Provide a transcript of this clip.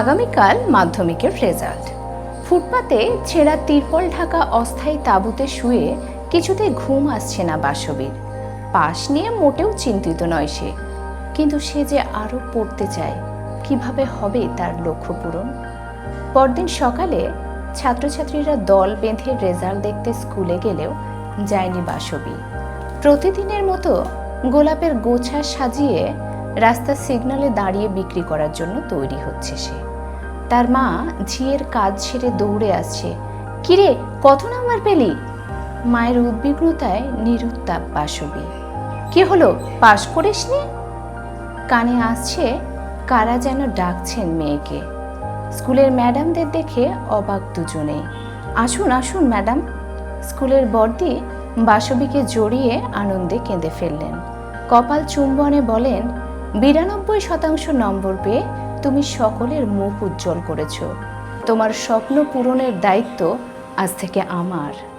আগামীকাল মাধ্যমিকের রেজাল্ট ফুটপাতে ছেঁড়া তিরপল ঢাকা অস্থায়ী তাঁবুতে শুয়ে কিছুতে ঘুম আসছে না বাসবীর। পাশ নিয়ে মোটেও চিন্তিত নয় সে। কিন্তু সে যে আরও পড়তে চায়, কীভাবে হবে তার লক্ষ্য পূরণ? পরদিন সকালে ছাত্রছাত্রীরা দল বেঁধে রেজাল্ট দেখতে স্কুলে গেলেও যায়নি বাসবী। প্রতিদিনের মতো গোলাপের গোছা সাজিয়ে রাস্তার সিগনালে দাঁড়িয়ে বিক্রি করার জন্য তৈরি হচ্ছে সে। তার মা ঝিয়ের কাজ ছেড়ে দৌড়ে আসছে, কিরে, কত নাম্বার পেলি? মায়ের উদ্বিগ্নতায় নিরুত্তাপ বাসবী। কি হলো পাশ করিসনি? কানে আসছে, কারা যেন ডাকছেন মেয়েকে? স্কুলের ম্যাডামদের দেখে অবাক দুজনে আসুন আসুন, ম্যাডাম। স্কুলের বর্দি বাসবীকে জড়িয়ে আনন্দে কেঁদে ফেললেন। কপাল চুম্বনে বলেন বিরানব্বই শতাংশ নম্বর পেয়ে তুমি সকলের মুখ উজ্জ্বল করেছ। তোমার স্বপ্ন পূরণের দায়িত্ব আজ থেকে আমার।